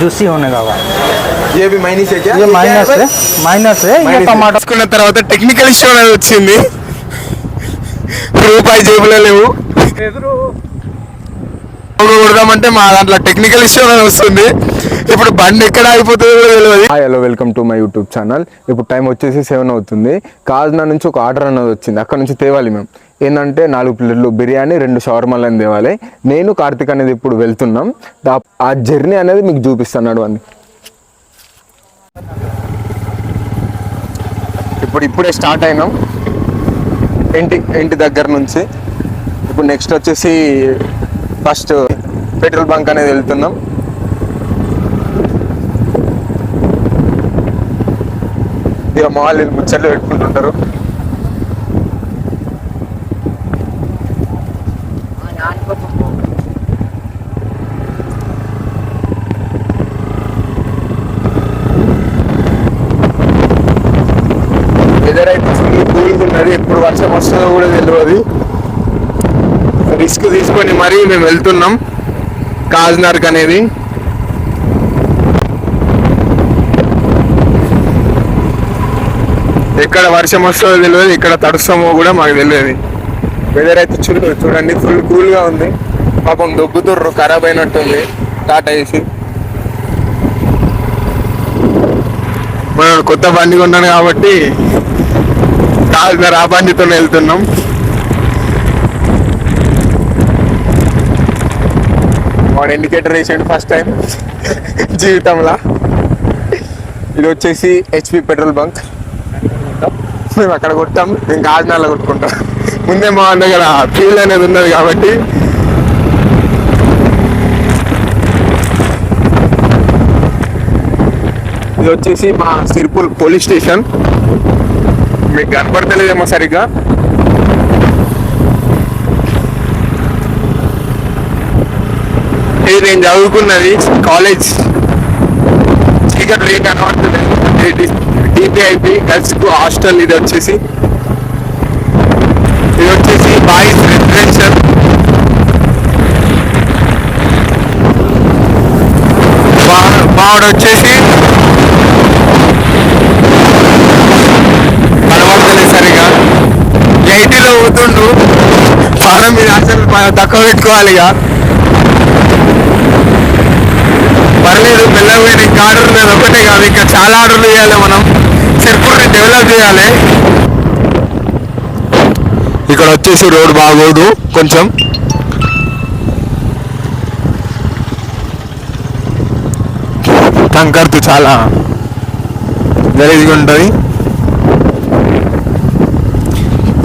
Juicy होने का हुआ ये भी माइनस है क्या ये क्या माइनस भाई? है माइनस है ये Minus है। टमाटर తీసుకున్న తర్వాత టెక్నికల్ ఇష్యూ అనేది వచ్చింది రూపాయి జేబులో లేవు కొడదామంటే మా దాంట్లో టెక్నికల్ ఇష్యూ అనేది వస్తుంది ఇప్పుడు బండి ఎక్కడ అయిపోతుందో కూడా తెలియదు hi hello welcome to my YouTube channel ఇప్పుడు టైం వచ్చేసి సెవెన్ అవుతుంది కాజ్నా నుంచి ఒక ఆర్డర్ అన్నది వచ్చింది అక్కడ నుంచి తేవాలి మేము ఏంటంటే నాలుగు ప్లేట్లు బిర్యానీ రెండు షవర్మాలని తేవాలి. నేను కార్తిక్ అనేది ఇప్పుడు వెళ్తున్నాం. ఆ జర్నీ అనేది మీకు చూపిస్తున్నాడు అని. ఇప్పుడు ఇప్పుడే స్టార్ట్ అయినాం. ఇంటి ఇంటి దగ్గర నుంచి. ఇప్పుడు నెక్స్ట్ వచ్చేసి ఫస్ట్ పెట్రోల్ బంక్ అనేది వెళ్తున్నాం. ఇక మాల్ ముచ్చట్లు పెట్టుకుంటుంటారు. వెదర్ అయితే ఫుల్ కూల్గా ఉన్నది ఎప్పుడు వర్షం వస్తుందో కూడా తెలియదు రిస్క్ తీసుకొని మరీ మేము వెళ్తున్నాం. కాజ్నార్క్ అనేది. ఎక్కడ వర్షం వస్తుందో తెలియదు ఎక్కడ తడుస్తామో కూడా మాకు తెలియదు వెదర్ అయితే చూడ చూడండి ఫుల్ కూల్గా ఉంది. పాపం దొబ్బుతుర్రు ఖరాబ్ అయినట్టుంది టాటా వేసి మనం కొత్త బండి కొన్నాను కాబట్టి కాదు రాబండితో వెళ్తున్నాం. వాడు ఇండికేటర్ వేసాడు ఫస్ట్ టైం జీవితంలో. ఇది వచ్చేసి హెచ్పి పెట్రోల్ బంక్. మేము అక్కడ కొట్టాం మేము కాకినాడలో కొట్టుకుంటాం. ముందే మా దగ్గర ఫీల్డ్ అనేది ఉన్నది కాబట్టి. ఇది వచ్చేసి మా సిరిపూర్ పోలీస్ స్టేషన్. మీకు కనపడతలేదేమో సరిగ్గా. ఇది నేను చదువుకున్నది కాలేజ్. చీకటి రేట్ కనబడుతుంది డిపిఐపి గర్ల్స్ హాస్టల్ ఇది వచ్చేసి. ఇది వచ్చేసి బాయ్స్ రెసిడెన్షియల్ మావాడు వచ్చేసి మనం తక్కువ పెట్టుకోవాలి ఇక. పర్లేదు పిల్లలు ఇంకా ఆర్డర్ లేదు ఒకటే కాదు ఇంకా చాలా ఆర్డర్లు చేయాలి మనం. సిర్పూర్ని డెవలప్ చేయాలి. ఇక్కడ వచ్చేసి రోడ్ బాగోదు కొంచెం. కంకర్తు చాలా గలీజ్గా ఉంటుంది.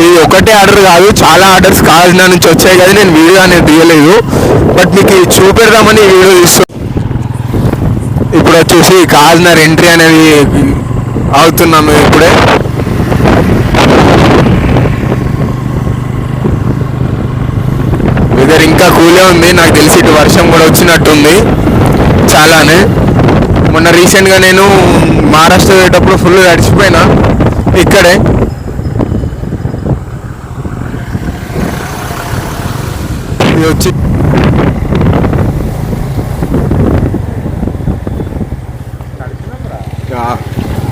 ఇది ఒకటే ఆర్డర్ కాదు చాలా ఆర్డర్స్ కావాల్సిన నుంచి వచ్చాయి కదా నేను వీడియో అనేది తీయలేదు. బట్ మీకు చూపెడదామని వీడియో తీసు ఇప్పుడు వచ్చేసి కాజ్నర్ ఎంట్రీ అనేది అవుతున్నాం మేము ఇప్పుడే. వెదర్ ఇంకా కూలే ఉంది నాకు తెలిసి ఇటు వర్షం కూడా వచ్చినట్టుంది చాలానే. మొన్న రీసెంట్గా నేను మహారాష్ట్ర పోయేటప్పుడు ఫుల్ తడిచిపోయినా ఇక్కడే. ఇది వచ్చి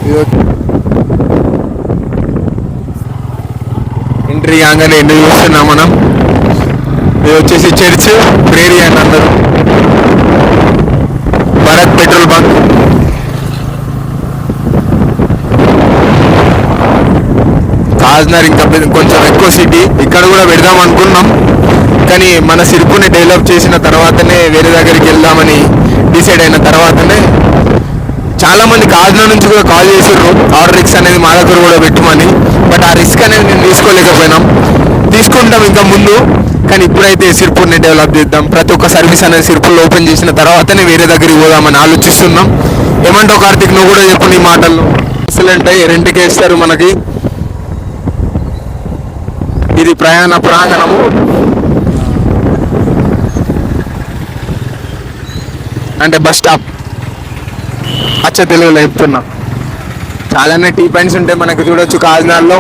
ఇది వచ్చి- ఎంట్రీ కాగానే ఎన్ని చూస్తున్నాం మనం? ఇది వచ్చేసి చర్చ్ ప్రేరియా అని అందరు భరత్ పెట్రోల్ బంక్ కాజ్నర్ ఇంకా కొంచెం ఎక్కువ సిటీ ఇక్కడ కూడా పెడదాం అనుకున్నాం. కానీ మన సిరుపుని డెవలప్ చేసిన తర్వాతనే వేరే దగ్గరికి వెళ్దామని డిసైడ్ అయిన తర్వాతనే చాలామంది కాజ్నా నుంచి కూడా కాల్ చేసారు ఆర్డర్ రిక్స్ అనేది మా దగ్గర కూడా పెట్టమని. బట్ ఆ రిస్క్ అనేది నేను తీసుకోలేకపోయినాం. తీసుకుంటాం ఇంకా ముందు. కానీ ఇప్పుడైతే సిర్పూర్ని డెవలప్ చేద్దాం. ప్రతి ఒక్క సర్వీస్ అనేది సిర్పూర్లో ఓపెన్ చేసిన తర్వాతనే వేరే దగ్గరికి పోదామని ఆలోచిస్తున్నాం. ఏమంటావు కార్తిక్? నువ్వు కూడా చెప్పు నీ మాటల్లో. ఎక్సలెంట్ అయ్యి రెంట్కి వేస్తారు మనకి. ఇది ప్రయాణ ప్రాంగణము అంటే బస్ స్టాప్. అచ్చ తెలుగులో చెప్తున్నా. చాలానే టీ పాయింట్స్ ఉంటాయి మనకు చూడొచ్చు కాకినాడలో.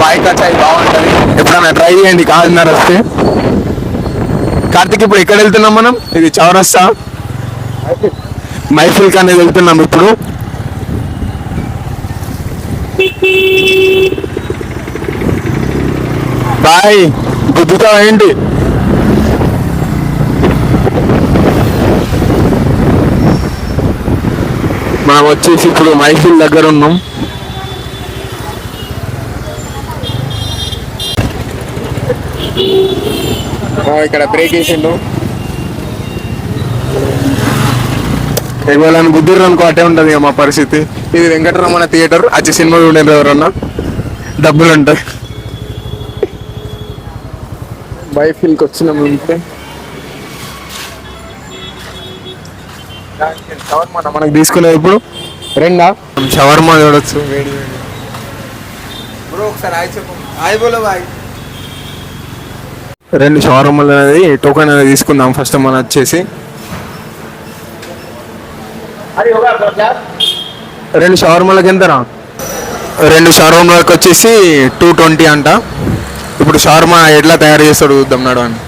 బాయ్ కచాయ్ బాగుంటుంది. ఎప్పుడైనా ట్రై చేయండి కాకినాడ వస్తే. కార్తిక్ ఇప్పుడు ఎక్కడ వెళ్తున్నాం మనం? ఇది చౌరస్తా. మైఫిల్ అనేది వెళ్తున్నాం ఇప్పుడు. బాయ్ గుద్దుతావా ఏంటి? మనం వచ్చేసి ఇప్పుడు మైసూర్ దగ్గర ఉన్నాం. ఇక్కడ బ్రేక్ వేసిండు. ఎవరైనా గుద్దురు అనుకో అటే ఉంటుంది ఇక మా పరిస్థితి. ఇది వెంకటరమణ థియేటర్ వచ్చి సినిమా చూడండి ఎవరన్నా? డబ్బులు ఉంటాయి బైఫిల్కి వచ్చినాం ఇంటే షవర్మా మనకు తీసుకునేది ఇప్పుడు రెండా? షవర్మా చూడొచ్చు. వేడి వేడి బ్రో ఒకసారి చెప్పు. బోలో బాయ్. రెండు షవర్మాలు అనేది టోకెన్ అనేది తీసుకుందాం. ఫస్ట్ మనం వచ్చేసి. రెండు షవర్మాలకి ఎంతరా రెండు షవర్మాలకు వచ్చేసి టూ ట్వంటీ అంట ఇప్పుడు షవర్మా ఎట్లా తయారు చేస్తాడు చూద్దాం నాడు అని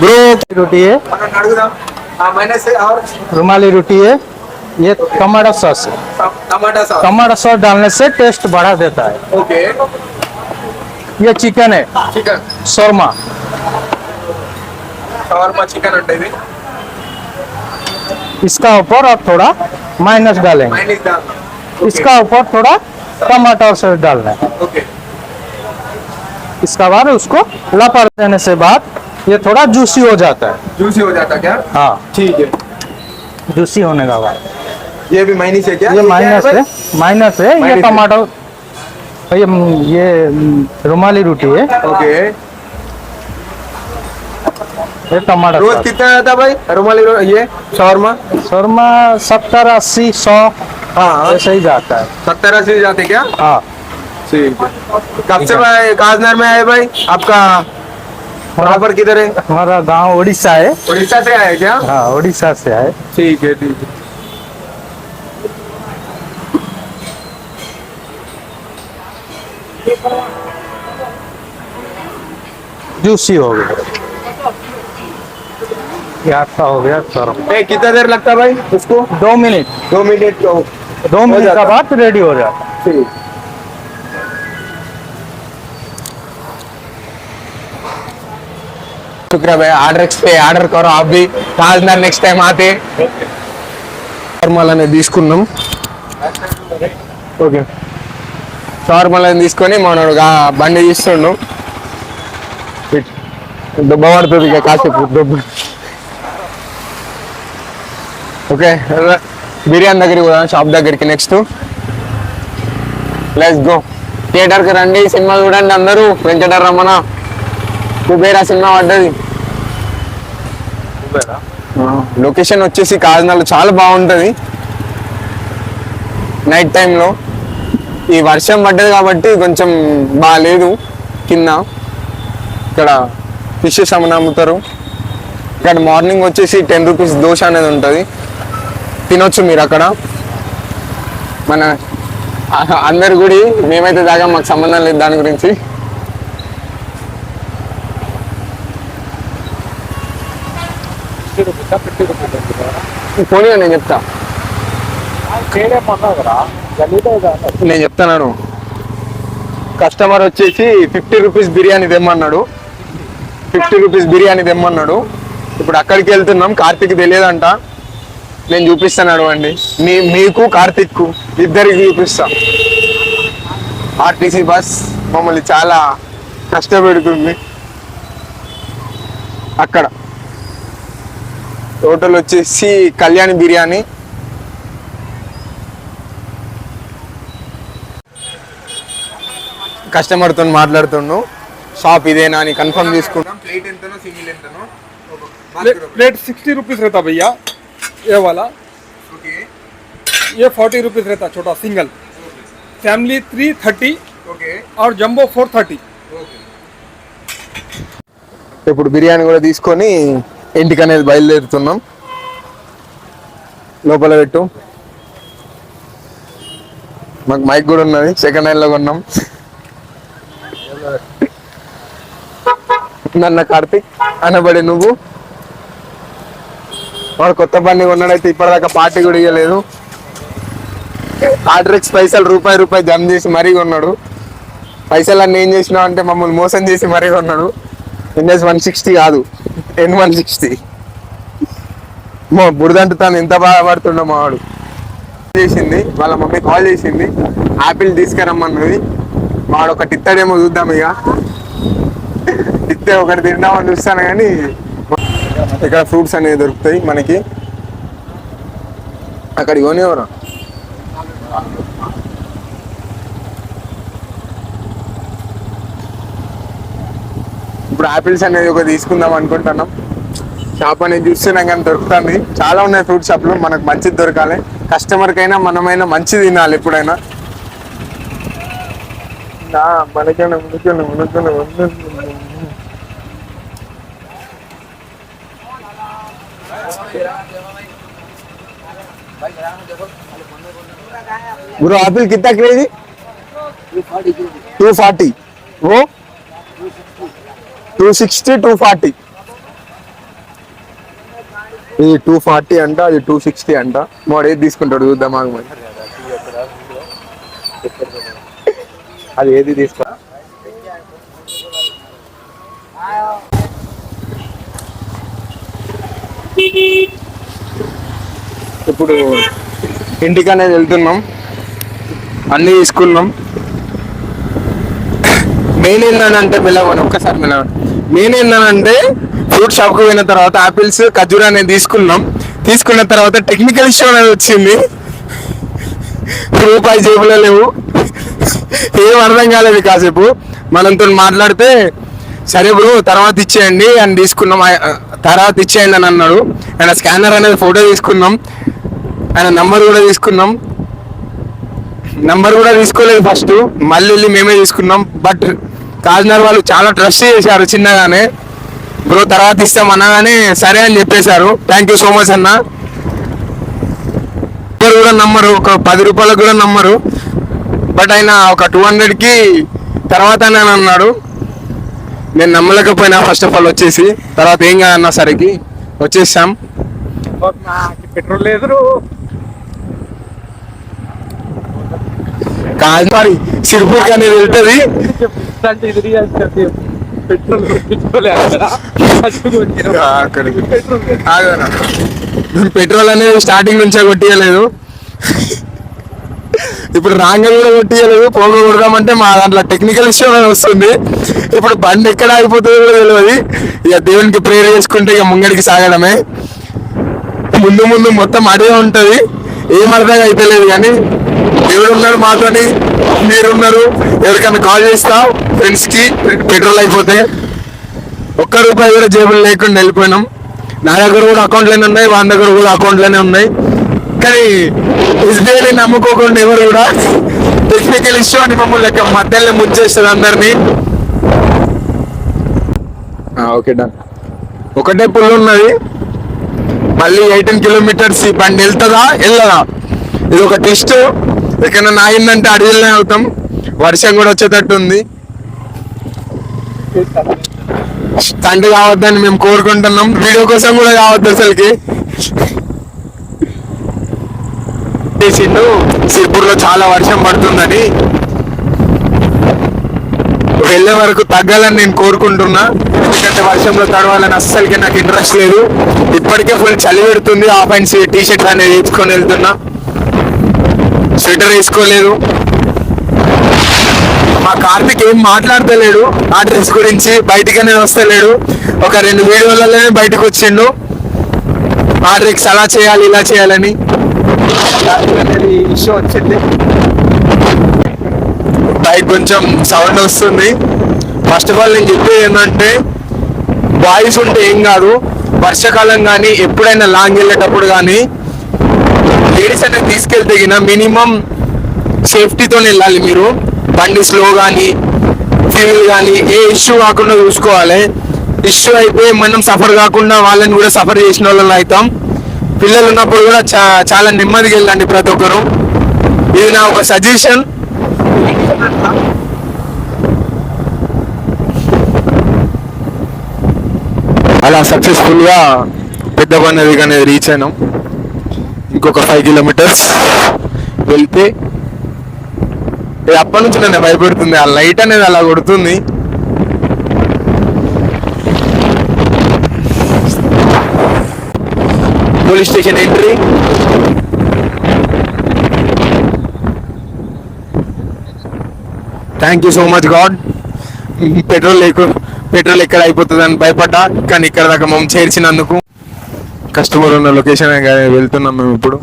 బ్రో रोटी है మనం అడుగుదాం ఆ మైనస్ और रुमाली रोटी है ये टमाटर सॉस है टमाटा सॉस टमाटर सॉस डालने से टेस्ट बढ़ा देता है ओके ये चिकन है చికెన్ शोरमा షవర్మా చికెన్ అంటే ఇది इसका ऊपर और थोड़ा माइनस डालेंगे। इसका ऊपर थोड़ा टमाटर सॉस डालना है। इसका बाद उसको लपर देने से बाद ये थोड़ा जूसी हो जाता है। जूसी हो जाता क्या? हाँ। ठीक है। जूसी होने का बाद। ये भी माइनस है क्या? ये माइनस है माइनस है ये टमाटर ये ये रुमाली रोटी है। ओके ये टमाटर रोज कितना आता भाई? रुमाली रो, ये शॉर्मा? शोरमा सत्तर अस्सी सौ हाँ। ऐसे ही जाता है। सत्तर अस्सी जाते क्या? हाँ। ठीक है। कब से भाई काजनर में आए भाई? आपका प्रॉपर किधर है? हमारा गाँव उड़ीसा है। उड़ीसा से आए क्या? हाँ उड़ीसा से है ठीक है ठीक है। जूसी हो गया। ये आपका हो गया सर ए, कितना देर लगता है भाई उसको दो मिनट दो मिनट तो दो मिनट जाता का है। बाद रेडी हो जाता है ठीक शुक्र भाई ऑर्डर पे ऑर्डर करो आप भी काजनर नेक्स्ट टाइम आते షవర్మాలు అనేది తీసుకున్నాం ఓకే షవర్మాలు తీసుకొని మనోడు గా- బండి తీస్తుండు ఇట్- దుబ్బ పడుతుంది ఇక కాసేపు దుబ్బ ఓకే బిర్యానీ దగ్గరికి పోదాం షాప్ దగ్గరికి నెక్స్ట్ లెట్స్ గో థియేటర్కి రండి సినిమా చూడండి అందరూ. వెంకటరమణ కుబేరా సినిమా పడ్డది. లొకేషన్ వచ్చేసి కాకినాడలో చాలా బాగుంటుంది. నైట్ టైంలో ఈ వర్షం పడ్డది కాబట్టి కొంచెం బాగాలేదు కింద. ఇక్కడ ఫిషెస్ అమ్ముతారు ఇక్కడ మార్నింగ్ వచ్చేసి టెన్ రూపీస్ దోశ అనేది ఉంటుంది. తినొచ్చు మీరు అక్కడ. మన అందరు అందరి గుడి మేమైతే దాకా మాకు సంబంధం లేదు దాని గురించి. పోనీ నేను చెప్తా. నేను చెప్తాను కస్టమర్ వచ్చేసి ఫిఫ్టీ రూపీస్ బిర్యానీ తెమ్మన్నాడు. ఫిఫ్టీ రూపీస్ బిర్యానీ తెమ్మన్నాడు. ఇప్పుడు అక్కడికి వెళ్తున్నాం కార్తీక్ తెలియదంట. నేను చూపిస్తాను అడవండి. మీ మీకు కార్తిక్కు ఇద్దరికి చూపిస్తా. ఆర్టీసీ బస్ మమ్మల్ని చాలా కష్టపెడుతుంది. అక్కడ. హోటల్ వచ్చేసి కళ్యాణ్ బిర్యానీ. కస్టమర్తో మాట్లాడుతుండు. షాప్ ఇదేనా అని కన్ఫర్మ్ చేసుకుంటాం ప్లేట్ ఎంతనో సింగిల్ ఎంతనో? ప్లేట్ సిక్స్టీ రూపీస్ రేతా భయ్యా ये वाला ఓకే ये फोर्टी रुपीज़ रहता छोटा single family three thirty okay और जंबो फोर थर्टी ఇప్పుడు బిర్యానీ కూడా తీసుకొని ఇంటికి అనేది బయలుదేరుతున్నాం లోపల పెట్టు మాకు మైక్ కూడా ఉన్నది సెకండ్ హ్యాండ్ లో కొన్నాం నన్న కార్తిక్ అనబడి నువ్వు వాడు కొత్త బండి కొన్నాడైతే ఇప్పటిదాకా పార్టీ కూడా ఇవ్వలేదు ఆర్డర్కి పైసలు రూపాయి రూపాయి జమ చేసి మరీ కొన్నాడు. పైసలు అన్నీ ఏం చేసినావు అంటే మమ్మల్ని మోసం చేసి మరీ కొన్నాడు. ఎన్ఎస్ వన్ సిక్స్టీ కాదు ఎన్ వన్ సిక్స్టీ. మా బుడిదంటుతాను ఎంత బాధపడుతుండో మా వాడు. చేసింది వాళ్ళ మమ్మీ కాల్ చేసింది ఆపిల్ తీసుకురమ్మన్నది. వాడు ఒకటి ఇస్తాడేమో చూద్దాం ఇక. ఇస్తే ఒకటి తిందామని చూస్తాను కానీ ఇక్కడ ఫ్రూట్స్ అనేవి దొరుకుతాయి మనకి. అక్కడ కొనేవరా ఇప్పుడు ఆపిల్స్ అనేది ఒక తీసుకుందాం అనుకుంటున్నాం. షాప్ అనేది చూస్తున్నాం కానీ దొరుకుతుంది. చాలా ఉన్నాయి ఫ్రూట్ షాప్లు మనకు మంచిది దొరకాలి. కస్టమర్కైనా మనమైనా మంచిది తినాలి ఎప్పుడైనా. నా, మనకైనా మనకైనా మనకైనా మనకైనా. ब्रो एप्पल कितना क्रेजी टू फार्टी वो టూ సిక్స్టీ టూ ఫార్టీ ఇది టూ ఫార్టీ అంట అది టూ సిక్స్టీ అంట వాడు ఏది తీసుకుంటాడు చూద్దాం ఆగు మరి అది ఏది తీసుకో ఇప్పుడు ఇంటికి అనేది వెళ్తున్నాం అన్నీ తీసుకున్నాం. మెయిన్ ఏంటంటే మిలవన్ ఒక్కసారి మిలవన్ మెయిన్ ఏంటంటే ఫ్రూట్ షాప్కి పోయిన తర్వాత ఆపిల్స్ ఖజూరా అనేది తీసుకున్నాం. తీసుకున్న తర్వాత టెక్నికల్ ఇష్యూ అనేది వచ్చింది. రూపాయి జేబులో లేవు. ఏం అర్థం కాలేదు కాసేపు. మనంతో మాట్లాడితే సరే బ్రో తర్వాత ఇచ్చేయండి అని తీసుకున్నాం. తర్వాత ఇచ్చేయండి అని అన్నాడు. ఆయన స్కానర్ అనేది ఫోటో తీసుకున్నాం. ఆయన నంబర్ కూడా తీసుకున్నాం. నంబర్ కూడా తీసుకోలేదు ఫస్ట్ మళ్ళీ వెళ్ళి మేమే తీసుకున్నాం. బట్ కాజ్నర్ వాళ్ళు చాలా ట్రస్ట్ చేశారు చిన్నగానే. బ్రో తర్వాత ఇస్తాం అనగానే సరే అని చెప్పేశారు. థ్యాంక్ యూ సో మచ్ అన్న. ఎవరు కూడా నమ్మరు ఒక పది రూపాయలకు కూడా నమ్మరు బట్ ఆయన ఒక టూ హండ్రెడ్కి తర్వాత అని అన్నాడు. నేను నమ్మలేకపోయినా ఫస్ట్ ఆఫ్ ఆల్ వచ్చేసి. తర్వాత ఏం కాదన్నా సరికి? వచ్చేసాం. పెట్రోల్ లేదు. కాదు మరి సిరిపూర్కి అనేది వెళ్తుంది పెట్రోల్ అనేది స్టార్టింగ్ నుంచే కొట్టియలేదు. ఇప్పుడు రాంగ కూడా కొట్టియలేదు. పోగ కొడదామంటే మా దాంట్లో టెక్నికల్ ఇష్యూ అనేది వస్తుంది. ఇప్పుడు బండి ఎక్కడ ఆగిపోతుందో కూడా తెలియదు ఇక దేవునికి ప్రేయర్ చేసుకుంటే ఇక ముంగడికి సాగడమే. ముందు ముందు మొత్తం అడే ఉంటది. ఏం అర్థం అయితే లేదు కానీ దేవుడు ఉన్నాడు మీరున్నారు. ఎవరికైనా కాల్ చేస్తా ఫ్రెండ్స్కి పెట్రోల్ అయిపోతే. ఒక్క రూపాయి కూడా జేబులు లేకుండా వెళ్ళిపోయినాం. నా దగ్గర కూడా అకౌంట్లోనే ఉన్నాయి వాళ్ళ దగ్గర కూడా అకౌంట్లోనే ఉన్నాయి. కానీ ఎస్బీఐని నమ్ముకోకుండా ఎవరు కూడా? టెక్నికల్ ఇష్యూ అని మమ్మల్ని లెక్క మధ్యలో ముచ్చేస్తుంది అందరినీ. ఓకే డన్ ఒకటే పుల్ ఉన్నది. మళ్ళీ ఎయిటీన్ కిలోమీటర్స్ ఈ బండి వెళ్తుందా? వెళ్ళదా? ఇది ఒక టెస్ట్ ఎక్కడన్నా ఆగిందంటే అడవిలోనే అవుతాం వర్షం కూడా వచ్చేటట్టు ఉంది. తండ్రి కావద్దని మేము కోరుకుంటున్నాం. వీడియో కోసం కూడా కావద్దు అసలుకి. చేసిండు. సిర్పూర్లో చాలా వర్షం పడుతుందని. వెళ్ళే వరకు తగ్గాలని నేను కోరుకుంటున్నా. ఎందుకంటే వర్షంలో తడవాలని అస్సలకి నాకు ఇంట్రెస్ట్ లేదు. ఇప్పటికే ఫుల్ చలి పెడుతుంది. ఆ పైన టీ షర్ట్ అనేది వేసుకొని వెళ్తున్నా. స్వెటర్ వేసుకోలేదు. మా కార్తిక్ ఏం మాట్లాడతలేడు. ఆ డ్రెస్ గురించి బయటికనే వస్తలేడు. ఒక రెండు వీడియోలలోనే బయటకు వచ్చిండు. ఆ డ్రెస్ అలా చేయాలి ఇలా చేయాలని. ఇష్యూ వచ్చింది బైక్ కొంచెం సౌండ్ వస్తుంది. ఫస్ట్ ఆఫ్ ఆల్ నేను చెప్పేది ఏంటంటే బాయ్స్ ఉంటే ఏం కాదు. వర్షాకాలం కానీ ఎప్పుడైనా లాంగ్ వెళ్ళేటప్పుడు కానీ లేడీస్ అంటే తీసుకెళ్తే గిన మినిమం సేఫ్టీతో వెళ్ళాలి మీరు. బండి స్లో కానీ ఫ్యూల్ కానీ ఏ ఇష్యూ కాకుండా చూసుకోవాలి. ఇష్యూ అయితే మనం సఫర్ కాకుండా వాళ్ళని కూడా సఫర్ చేసిన వాళ్ళని అవుతాం పిల్లలు ఉన్నప్పుడు కూడా చా- చాలా నెమ్మదిగా వెళ్ళండి ప్రతి ఒక్కరు. ఇది నా ఒక సజెషన్ అలా సక్సెస్ఫుల్గా పెద్ద నది అనేది రీచ్ అయినాం. ఇంకొక ఫైవ్ కిలోమీటర్స్ వెళ్తే ఇది అప్పటి నుంచి నన్ను భయపెడుతుంది. ఆ లైట్ అనేది అలా కొడుతుంది. Police station entry thank you so much god petrol lake petrol ఎక్కడ అయిపోతుంది అని భయపడ్డా. కానీ ఇక్కడ దాకా మేము చేర్చినందుకు. కస్టమర్ ఉన్న లొకేషన్ వెళ్తున్నాం మేము ఇప్పుడు.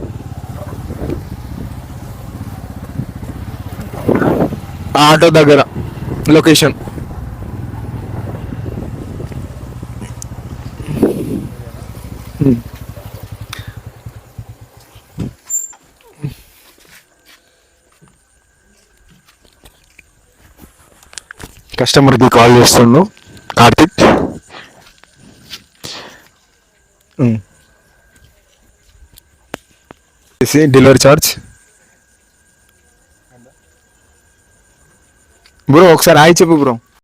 ఆటో దగ్గర లొకేషన్. కస్టమర్కి కాల్ చేస్తుండు కార్తిక్. డెలివరీ ఛార్జ్ బ్రో ఒకసారి ఆగి చెప్పు బ్రో